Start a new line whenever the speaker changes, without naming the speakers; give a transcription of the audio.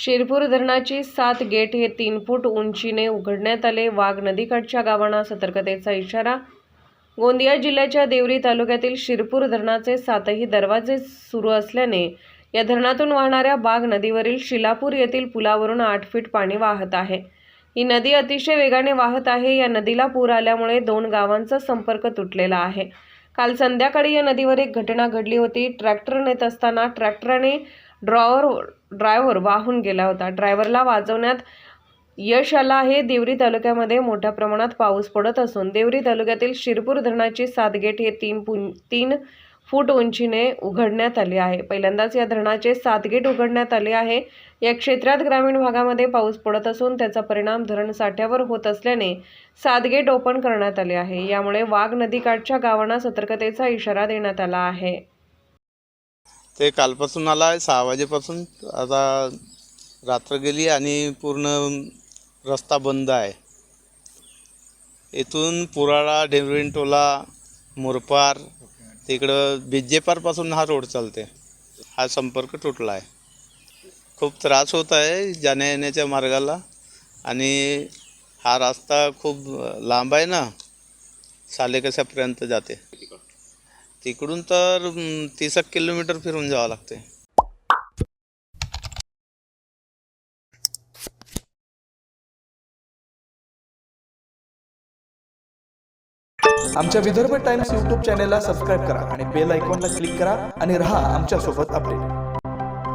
शिरपूर धरणाची सात गेट हे तीन फूट उंचीने उघडण्यात आले वाघ नदीकाठच्या गावांना सतर्कतेचा इशारा गोंदिया जिल्ह्याच्या देवरी तालुक्यातील शिरपूर धरणाचे सातही दरवाजे सुरू असल्याने या धरणातून वाहणाऱ्या बाग नदीवरील शिलापूर येथील पुलावरून आठ फीट पाणी वाहत आहे ही नदी अतिशय वेगाने वाहत आहे या नदीला पूर आल्यामुळे दोन गावांचा संपर्क तुटलेला आहे काल संध्याकाळी या नदीवर एक घटना घडली होती ट्रॅक्टर नेत असताना ट्रॅक्टरने ड्रॉवर ड्रायव्हर वाहून गेला होता ड्रायव्हरला वाजवण्यात यश आला आहे देवरी तालुक्यामध्ये मोठ्या प्रमाणात पाऊस पडत असून देवरी तालुक्यातील शिरपूर धरणाची सात गेट हे तीन पुं तीन फूट उंचीने उघडण्यात आले आहे पहिल्यांदाच या धरणाचे सात गेट उघडण्यात आले आहे या क्षेत्रात ग्रामीण भागामध्ये पाऊस पडत असून त्याचा परिणाम धरण साठ्यावर होत असल्याने सात गेट ओपन करण्यात आले आहे यामुळे वाघ नदीकाठच्या गावांना सतर्कतेचा इशारा देण्यात आला आहे
ते कालपासून आला आहे सहा वाजेपासून आता रात्र गेली आणि पूर्ण रस्ता बंद आहे इथून पुराळा टोला मोरपार तिकडं बिज्जेपारपासून हा रोड चालते हा संपर्क तुटला आहे खूप त्रास होत आहे जाण्या येण्याच्या मार्गाला आणि हा रस्ता खूप लांब आहे ना कशापर्यंत जाते तिकडून तर तीस एक किलोमीटर फिरून जावं लागते
आमच्या विदर्भ टाइम्स यूट्यूब चॅनेलला सबस्क्राईब करा आणि बेल आयकॉनला क्लिक करा आणि रहा सोबत अपडेट